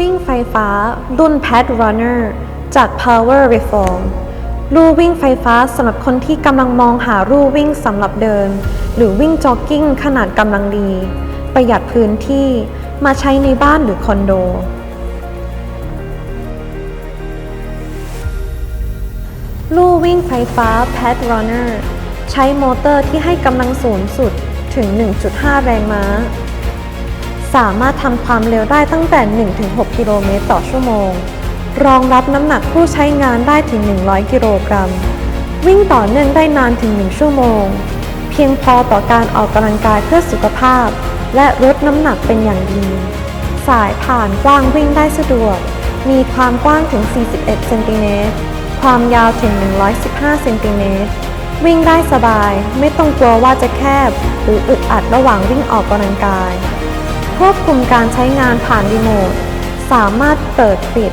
วิ่งไฟฟ้า รุ่น Pad Runner จาก Power Reform ลู่วิ่งไฟฟ้าสำหรับคนที่กำลังมองหาลู่วิ่งสำหรับเดิน หรือวิ่งจ็อกกิ้งขนาดกำลังดี ประหยัดพื้นที่มาใช้ในบ้านหรือคอนโด ลู่วิ่งไฟฟ้า Pad Runner ใช้มอเตอร์ที่ให้กำลังสูงสุดถึง 1.5 แรงม้า สามารถทำความเร็วได้ตั้งแต่ 1-6 กิโลเมตรต่อชั่วโมง รองรับน้ำหนักผู้ใช้งานได้ถึง 100 กิโลกรัม วิ่งต่อเนื่องได้นานถึง 1 ชั่วโมง เพียงพอต่อการออกกำลังกายเพื่อสุขภาพ และลดน้ำหนักเป็นอย่างดี สายผ่านกว้างวิ่งได้สะดวก มีความกว้างถึง 41 เซนติเมตร ความยาวถึง 115 เซนติเมตร วิ่งได้สบาย ไม่ต้องกลัวว่าจะแคบ หรืออึดอัดระหว่างวิ่งออกกำลังกาย ควบคุมการใช้งานผ่านรีโมท สามารถเปิดปิด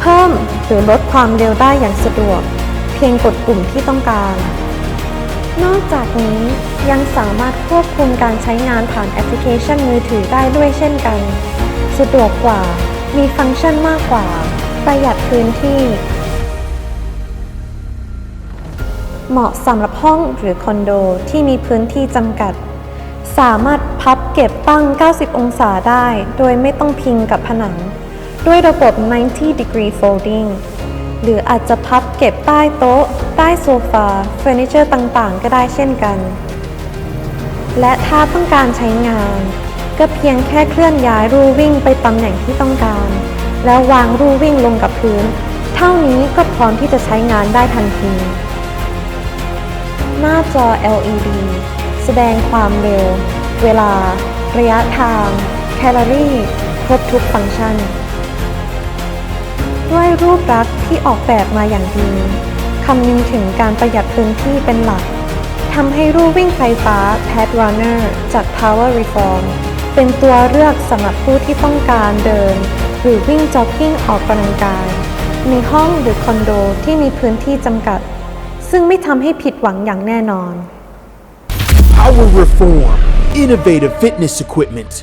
เพิ่มหรือลดความเร็วได้อย่างสะดวก เพียงกดปุ่มที่ต้องการ นอกจากนี้ยังสามารถควบคุมการใช้งานผ่านแอปพลิเคชันมือถือได้ด้วยเช่นกัน สะดวกกว่า มีฟังก์ชันมากกว่า ประหยัดพื้นที่ เหมาะสำหรับห้องหรือคอนโดที่มีพื้นที่จำกัด สามารถพับเก็บตั้ง 90 องศาได้ โดยไม่ต้องพิงกับผนัง ด้วยระบบ 90 degree folding หรืออาจจะพับเก็บใต้โต๊ะ ใต้โซฟาเฟอร์นิเจอร์ต่างๆ ก็ได้เช่นกัน และถ้าต้องการใช้งาน ก็เพียงแค่เคลื่อนย้ายรูวิ่งไปตำแหน่งที่ต้องการ แล้ววางรูวิ่งลงกับพื้น เท่านี้ก็พร้อมที่จะใช้งานได้ทันที หน้าจอ LED แสดงความเร็ว เวลา ระยะทาง แคลอรี่ ครบทุกฟังก์ชัน ด้วยรูปลักษณ์ที่ออกแบบมาอย่างดีคำนึงถึงการประหยัดพื้นที่เป็นหลักทำให้รูวิ่งไฟฟ้า Pad Runner จาก Power Reform เป็นตัวเลือกสำหรับผู้ที่ต้องการเดิน หรือวิ่งจ็อกกิ้งออกกำลังกาย ในห้องหรือคอนโดที่มีพื้นที่จำกัด ซึ่งไม่ทำให้ผิดหวังอย่างแน่นอน Power Reform, innovative fitness equipment.